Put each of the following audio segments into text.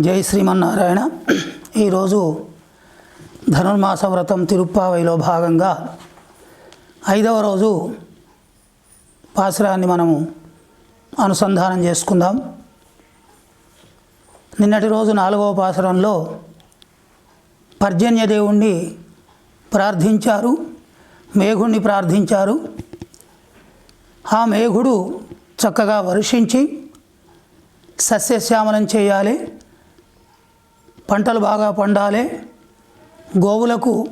జై శ్రీమన్నారాయణ. ఈరోజు ధనుర్మాస వ్రతం తిరుప్పావైలో భాగంగా ఐదవ రోజు పాసురాన్ని మనము అనుసంధానం చేసుకుందాం. నిన్నటి రోజు నాలుగవ పాసురంలో పర్జన్య దేవుణ్ణి ప్రార్థించారు మేఘుణ్ణి ప్రార్థించారు. ఆ మేఘుడు చక్కగా వర్షించి సస్యశ్యామలం చేయాలి. పంటలు బాగా పండాలి గోవులకు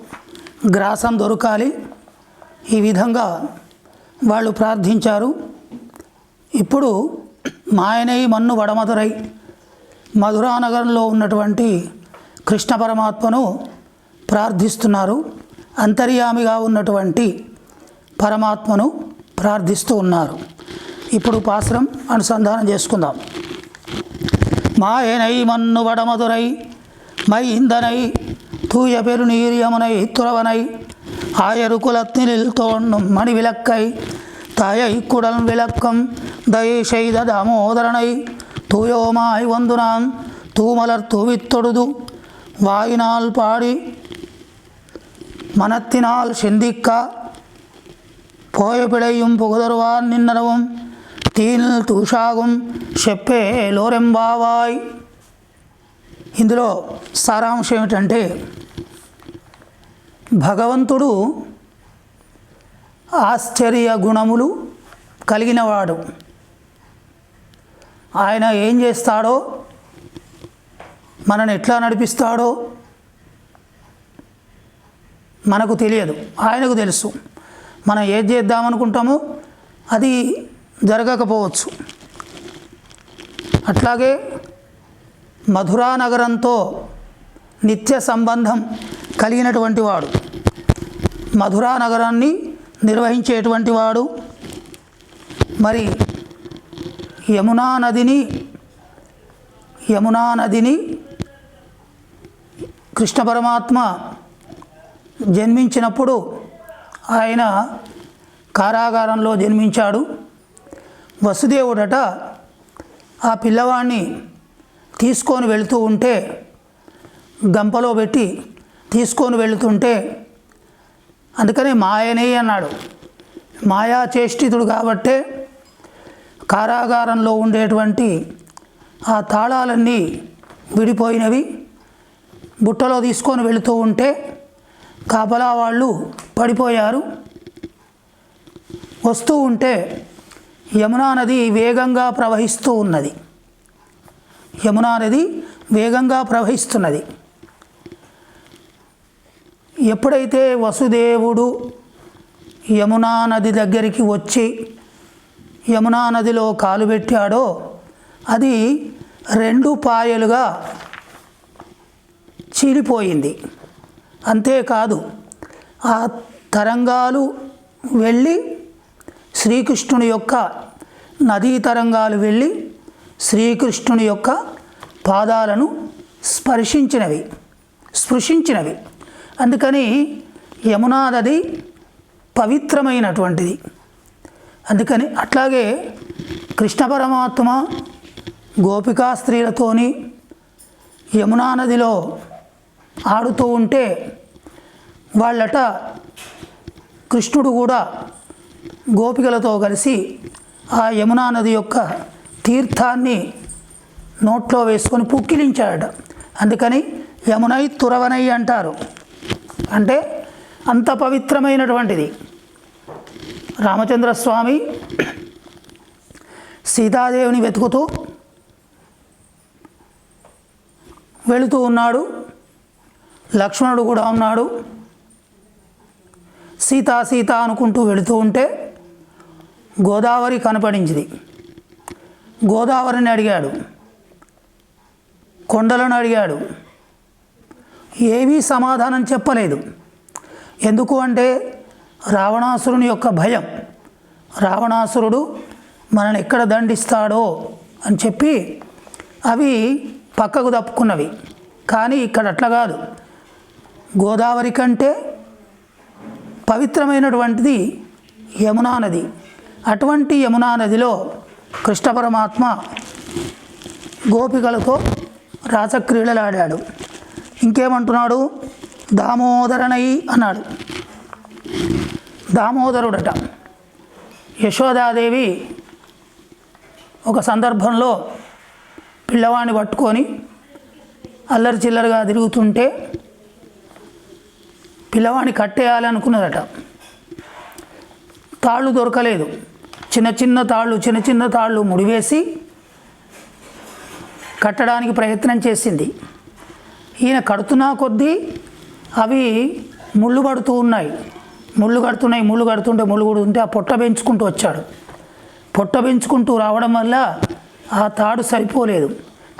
గ్రాసం దొరకాలి. ఈ విధంగా వాళ్ళు ప్రార్థించారు. ఇప్పుడు మాయనై మన్ను వడమధురై మధురానగరంలో ఉన్నటువంటి కృష్ణ పరమాత్మను ప్రార్థిస్తున్నారు. అంతర్యామిగా ఉన్నటువంటి పరమాత్మను ప్రార్థిస్తూ ఉన్నారు. ఇప్పుడు పాశ్రం అనుసంధానం చేసుకుందాం. మాయనై మన్ను వడమధురై மை இந்தனை தூய பெருநீர் யமுனை துறவனை ஆயரு குலத்தினில் தோன்றும் மணிவிளக்கை தயை குடல் விளக்கம் தயை செய்த தாமோதரனை தூயோமாய் வந்து நாம் தூமலர் தூவித்தொடுது வாயினால் பாடி மனத்தினால் சிந்திக்க போய பிழையும் புகுதருவான் நின்னரவும் தீனில் தூஷாகும் செப்பே லோரெம்பாவாய் ఇందులో సారాంశం ఏమిటంటే భగవంతుడు ఆశ్చర్య గుణములు కలిగినవాడు. ఆయన ఏం చేస్తాడో మనని ఎట్లా నడిపిస్తాడో మనకు తెలియదు ఆయనకు తెలుసు. మనం ఏది చేద్దామనుకుంటామో అది జరగకపోవచ్చు. అట్లాగే మధురా నగరంతో నిత్య సంబంధం కలిగినటువంటి వాడు. మధురా నగరాన్ని నిర్వహించేటువంటి వాడు. మరి యమునా నదిని యమునా నదిని కృష్ణ పరమాత్మ జన్మించినప్పుడు ఆయన కారాగారంలో జన్మించాడు. వసుదేవుడట ఆ పిల్లవాడిని తీసుకొని వెళుతూ ఉంటే గంపలో పెట్టి తీసుకొని వెళుతుంటే అందుకని మాయనే అన్నాడు. మాయా చేష్టితుడు కాబట్టే కారాగారంలో ఉండేటువంటి ఆ తాళాలన్నీ విడిపోయినవి బుట్టలో తీసుకొని వెళుతూ ఉంటే కాపలా వాళ్ళు పడిపోయారు. వస్తూ ఉంటే యమునా నది వేగంగా ప్రవహిస్తూ ఉన్నది. యమునా నది వేగంగా ప్రవహిస్తున్నది. ఎప్పుడైతే వసుదేవుడు యమునా నది దగ్గరికి వచ్చి యమునా నదిలో కాలు పెట్టాడో అది రెండు పాయలుగా చీలిపోయింది. అంతేకాదు ఆ తరంగాలు వెళ్ళి శ్రీకృష్ణుని యొక్క నదీ తరంగాలు వెళ్ళి శ్రీకృష్ణుని యొక్క పాదాలను స్పర్శించినవి స్పృశించినవి. అందుకని యమునా నది పవిత్రమైనటువంటిది. అందుకని అట్లాగే కృష్ణ పరమాత్మ గోపికా స్త్రీలతోని యమునా నదిలో ఆడుతూ ఉంటే వాళ్ళట కృష్ణుడు కూడా గోపికలతో కలిసి ఆ యమునా నది యొక్క తీర్థాన్ని నోట్లో వేసుకొని పుక్కిలించాడట. అందుకని యమునై తురవనై అంటారు. అంటే అంత పవిత్రమైనటువంటిది. రామచంద్రస్వామి సీతాదేవిని వెతుకుతూ వెళుతూ ఉన్నాడు. లక్ష్మణుడు కూడా ఉన్నాడు. సీతా సీత అనుకుంటూ వెళుతూ ఉంటే గోదావరి కనపడించింది. గోదావరిని అడిగాడు. కొండలను అడిగాడు. ఏవీ సమాధానం చెప్పలేదు. ఎందుకు అంటే రావణాసురుని యొక్క భయం. రావణాసురుడు మనని ఎక్కడ దండిస్తాడో అని చెప్పి అవి పక్కకు తప్పుకున్నవి. కానీ ఇక్కడ అట్లా కాదు. గోదావరి కంటే పవిత్రమైనటువంటిది యమునా నది. అటువంటి యమునా నదిలో కృష్ణ పరమాత్మ గోపికలతో రాసక్రీడలాడాడు ఇంకేమంటున్నాడు? దామోదరనై అన్నాడు. దామోదరుడట. యశోదాదేవి ఒక సందర్భంలో పిల్లవాడిని పట్టుకొని అల్లరి చిల్లరగా తిరుగుతుంటే పిల్లవాడిని కట్టేయాలనుకున్నదట. తాళ్ళు దొరకలేదు. చిన్న చిన్న తాళ్ళు చిన్న చిన్న తాళ్ళు ముడివేసి కట్టడానికి ప్రయత్నం చేసింది. ఈయన కడుతున్నా కొద్దీ అవి ముళ్ళు పడుతూ ఉన్నాయి. ముళ్ళు కడుతున్నాయి ముళ్ళు కడుతుంటే ముళ్ళు కడుతుంటే ఆ పొట్ట పెంచుకుంటూ వచ్చాడు. పొట్ట పెంచుకుంటూ రావడం వల్ల ఆ తాడు సరిపోలేదు.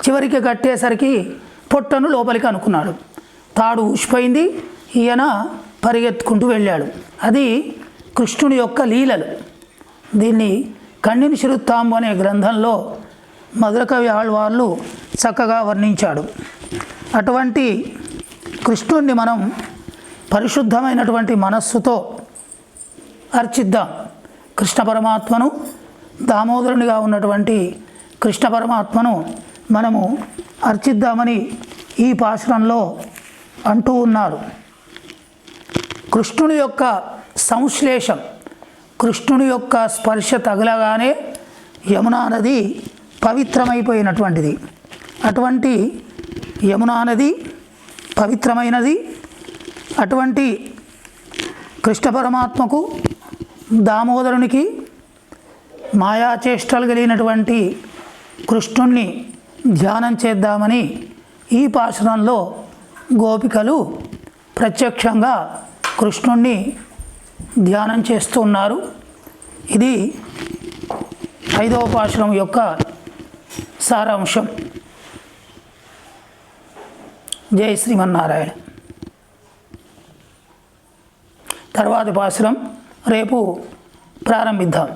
చివరికి కట్టేసరికి పొట్టను లోపలికి అనుకున్నాడు. తాడు ఊసిపోయింది ఈయన పరిగెత్తుకుంటూ వెళ్ళాడు. అది కృష్ణుని యొక్క లీలలు. దీన్ని కన్నిని శిరుత్తాంబు అనే గ్రంథంలో మధురకవి ఆళ్వార్లు చక్కగా వర్ణించాడు. అటువంటి కృష్ణుణ్ణి మనం పరిశుద్ధమైనటువంటి మనస్సుతో అర్చిద్దాం. కృష్ణ పరమాత్మను దామోదరునిగా ఉన్నటువంటి కృష్ణ పరమాత్మను మనము అర్చిద్దామని ఈ పాశ్రంలో అంటూ ఉన్నారు. కృష్ణుని యొక్క సంశ్లేషం కృష్ణుని యొక్క స్పర్శ తగలగానే యమునా నది పవిత్రమైపోయినటువంటిది. అటువంటి యమునా నది పవిత్రమైనది. అటువంటి కృష్ణ పరమాత్మకు దామోదరునికి మాయాచేష్టలు కలిగినటువంటి కృష్ణుణ్ణి ధ్యానం చేద్దామని ఈ పాశనంలో గోపికలు ప్రత్యక్షంగా కృష్ణుణ్ణి ధ్యానం చేస్తున్నారు. ఇది ఐదవ పాశనం యొక్క సారాంశం. జై శ్రీమన్నారాయణ. తర్వాతి పాశనం రేపు ప్రారంభిద్దాం.